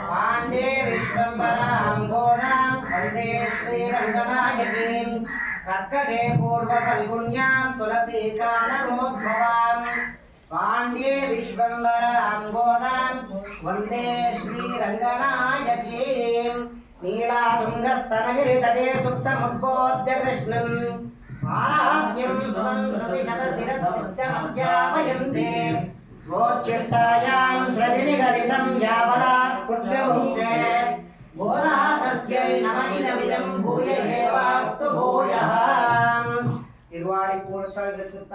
பாண்டே விஸ்வம்பராங்கோதாம் வந்தே ஸ்ரீரங்கநாயகீம் கர்க்கடே பூர்வ கல்குண்யாம் துளசி காரணோத்பவாம் பாண்டியே விஸ்வம்பராங்கோதாம் வந்தே ஸ்ரீரங்கநாயகீம் నీళాతుంగస్తనగిరితటే సుప్తముద్బోధ్య కృష్ణం ఆరాధ్యం స్వం శ్రుతిశతశిరసిద్ధమధ్యాపయంతే మోక్షిర్సాయాం సృజనిగణితం యావదా కుర్యముందే బోధాతస్యై నమ ఇదమిదం భూయ ఏవాస్తు భూయః తిరువాడి కూడతాడు గచ్చుత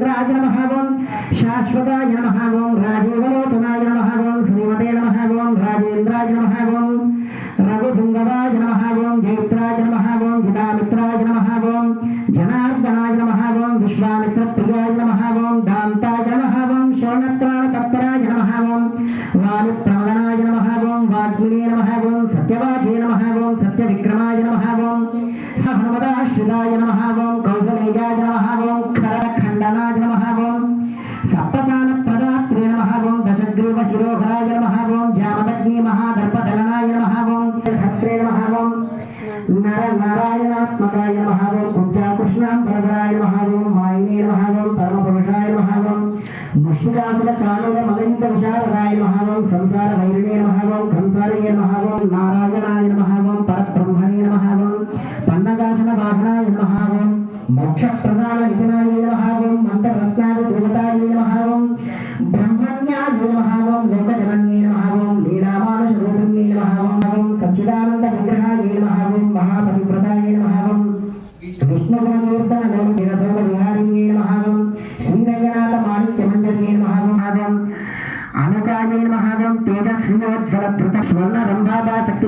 రామచంద్రాజ మహాగం శాశ్వతాజ మహాగం రాజీవలోచనాజ మహాగం శ్రీమతే మహాగం రాజేంద్రాజ మహాగం రఘుపుంగవాజ నమః ఓం జైత్రాజ నమః ఓం జితామిత్రాజ నమః ఓం జనార్దనాజ నమః ఓం విశ్వామిత్ర ప్రియాజ నమః ఓం దాంతాజ నమః ఓం శరణత్రాణ తత్పరాజ నమః ఓం వాయుప్రవదనాజ నమః ఓం వాగ్మినే నమః ఓం సత్యవాచే నమః ఓం సత్యవిక్రమాయ నమః ఓం సహనుమదాశ్రితాయ నమః ఓం కౌసలేజాయ నమః ఓం ఖరఖండనాయ పన్నగాచన వాహనాయ నమః ఓం మోక్ష ప్రధాన నిధనాయ నమః ఓం మంత్రరత్నాది దేవతాయ నమః ఓం బ్రహ్మణ్యాయ నమః ఓం లోకజనన్యే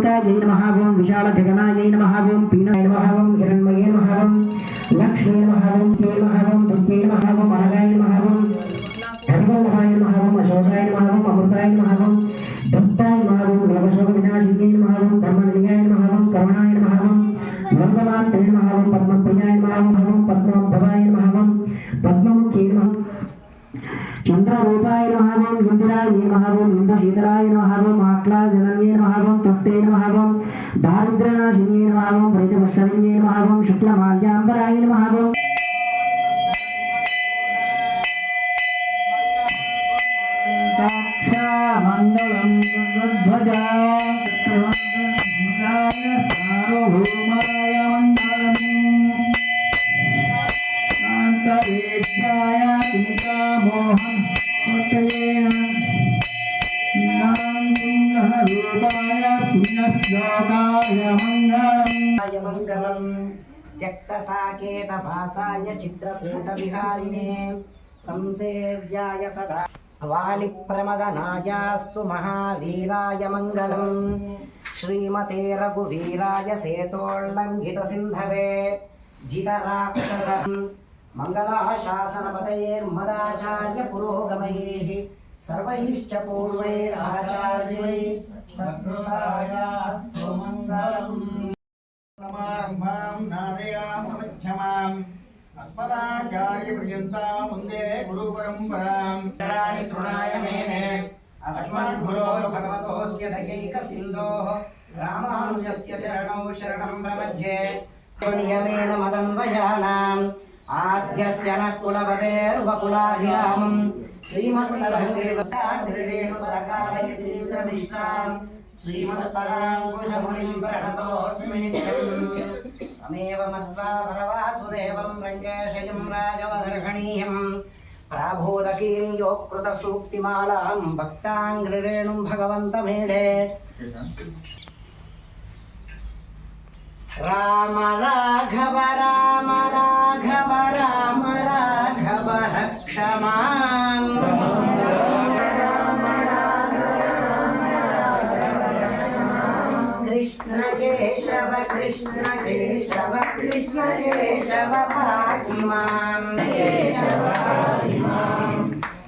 రంభాభా శక్తికాయే ఓం విశాల జగనాయే నమః ఓం పీనాయ నమః ఓం హిరణ్మయే నమః ఓం లక్ష్మీ నమః ఓం కే నమః ఓం దుర్గే నమః ఓం అనగాయ నమః ఓం హరివల్లభాయ నమః ఓం అశోకాయ నమః ఓం అమృతాయ నమః ఓం దత్తాయ నమః ఓం లోకశోక వినాశిన్యే నమః ఓం ధర్మనిలయాయ నమః ఓం కరుణాయ నమః ఓం లోకమాత్రే నమః ఓం పద్మప్రియాయ నమః ఓం పద్మ నమః ఓం పద్మముఖ్యే నమః చంద్రరూపాయ నమః ఓం ఇందిరాయ నమః ఓం ఇంద్రశీతలాయ నమః ఓం ఆక్లాజనన్యే నమః మహాభం తుష్టే మహాభం ఓం దారిద్ర్యనాశిన్యే నమః ఓం ప్రీతివర్షణ్యే నమః ఓం శుక్లమాల్యాంబరాయ నమః మంగళం ధ్వజా సార్వభౌమ పుణ్యశ్లోకాయ మంగళం ఆయ మంగళం త్యక్తసాకేత భాసాయ చిత్రకూటవిహారిణే సంసేవ్యాయ సదా వాలిప్రమదనాయాస్తు మహావీరాయ మంగళం శ్రీమతే రఘువీరాయ సేతోల్లంఘిత సింధవే జితరాక్షస మంగళాశాసనపతయేర్మదాచార్య పురోగమైः సర్వైశ్చ పూర్వైరాచార్యై సత్కృతాయాస్తు మంగళం. సమారంభాం నాదయామధ్యమాం అస్మదాచార్యపర్యంతాం వందే గురు పరంపరాం శరణాని తృణాయ మేనే. అస్మద్గురోర్ భగవతోస్య దయైక సింధోః రామానుజస్య చరణౌ శరణం ప్రపద్యే నియమేన మదన్వయానాం ఆద్యస్య న కులవదేర్వకులాభిరామం శ్రీమద్పదంగిరివృతాగ్రేణుపరకాలయతీంద్రమిశ్రాం శ్రీమత్పరాంకుశమునిం ప్రణతోऽస్మి నిత్యం తమేవ మత్వా పరవాసుదేవం రంగేశయం రాజవదర్హణీయం ప్రాబోధకీం యోకృత సూక్తిమాలాం కేశవ కృష్ణ కేశవ పాకి మాం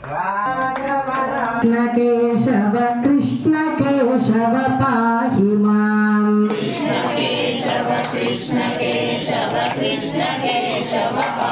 రాఘవ రామ కేశవ కృష్ణ కేశవ పాహి మాం తులసీ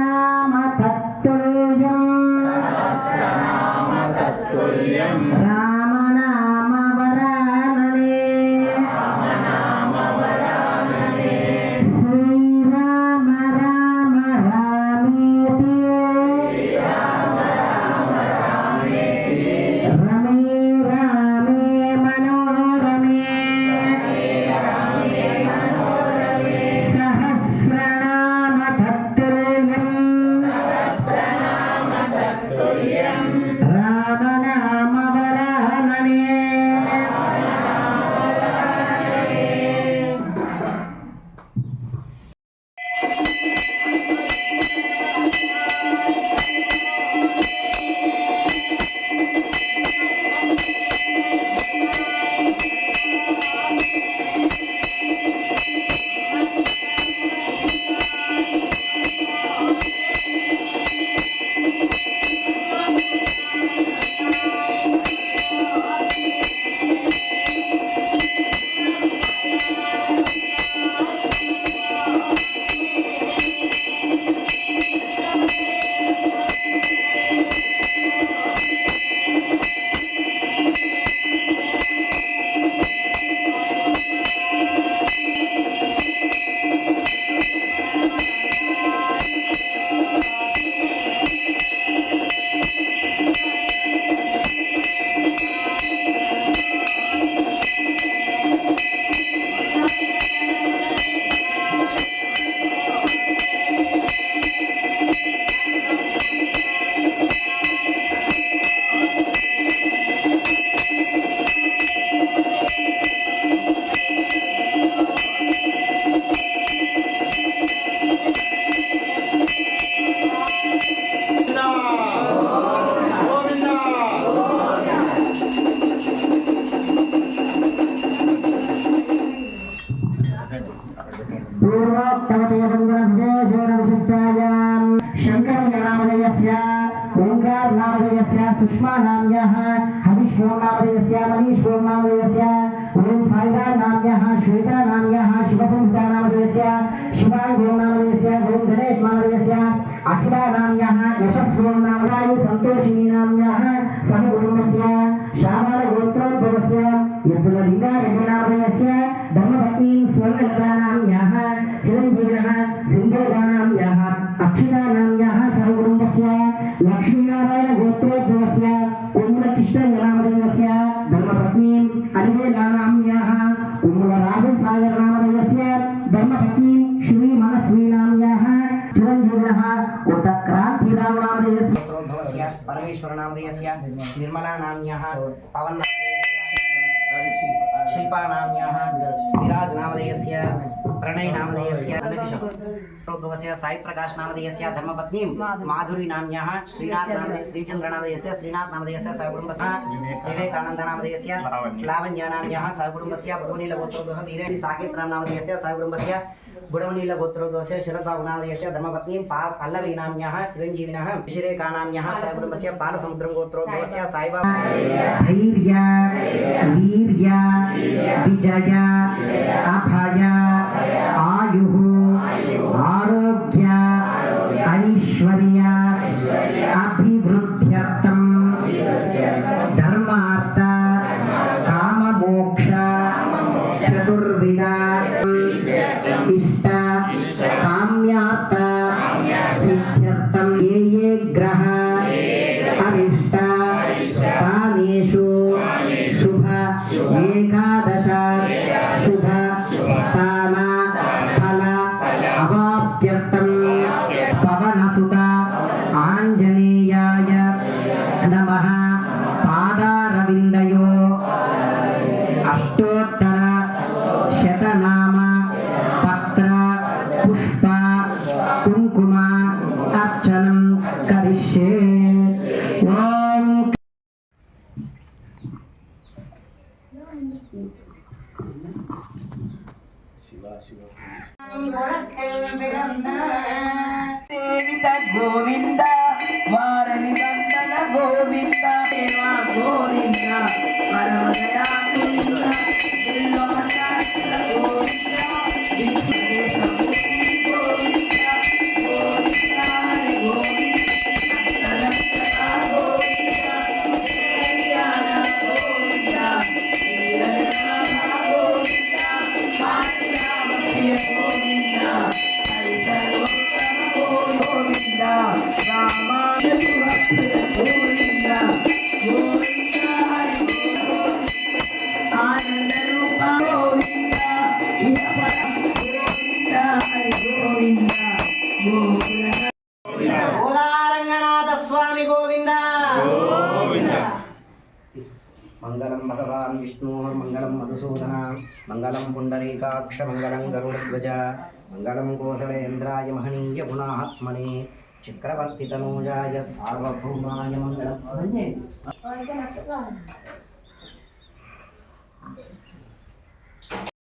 नामधेयस्य ओङ्कार नामधेयस्य सुषमा नाम्यः हविष्वो नामधेयस्य मनीष्वो नामधेयस्य ओम साईदा नाम्यः, श्वेता नाम्यः, शिवसंहिता नामधेयस्य शिवाङ्गो नामधेयस्य ओम गणेश नामधेयस्य अखिला नाम्यः, यशस्वो नामधायु सन्तोषिणी नाम्यः, सहकुटुम्बस्य श्यामलगोत्रोद्भवस्य यद्वलिङ्गारण्यनामधेयस्य धर्मभक्तिं स्वर्णलतानाम्यः चिरञ्जीविनः सिन्धोगानाम्यः अक्षितानाम्यः लक्ष्मीनारायण गोत्रोद्भवस्य कुम्भकृष्णजनामदेवस्य धर्मपत्नीम् अनिवेलानाम्न्याः कुम्भराहुसागरनामदेवस्य धर्मपत्नीम् श्रीमनस्वीनाम्न्याः चिरञ्जीविनः कुटक्रान्तिरामनामदेवस्य परमेश्वरनामदेवस्य निर्मलानाम्न्याः पवन्नामदेवस्य श्रीपानाम्न्याः विराजनामदेवस्य प्रणय नामधेयस्य नन्दकिशोर धर्मपत्नीं माधुरी। नाम्न्यः श्रीनाथ सहकुटुम्बस्य विवेकानन्द। नामधेयस्य सहकुटुम्बस्य बुधवनीलगोत्रोद्वः वीरे साकेतराम सहकुटुम्बस्य गुडवनीलगोत्रोद्वस्य शिरसागुनामधेयस्य धर्मपत्नीं पा चिरञ्जीविनः विशिरेका सहकुटुम्बस्य बालसमुद्रं साईबाबा धैर्य वीर्य विजय స్థానేషు శుభ ఏకాదశ మంగళం పుండరీకాక్ష మంగళం గరుడధ్వజ మంగళం కోసలేంద్రాయ మహనీయ గుణాత్మనే చక్రవర్తి తనూజాయ సార్వభౌమాయ మంగళం.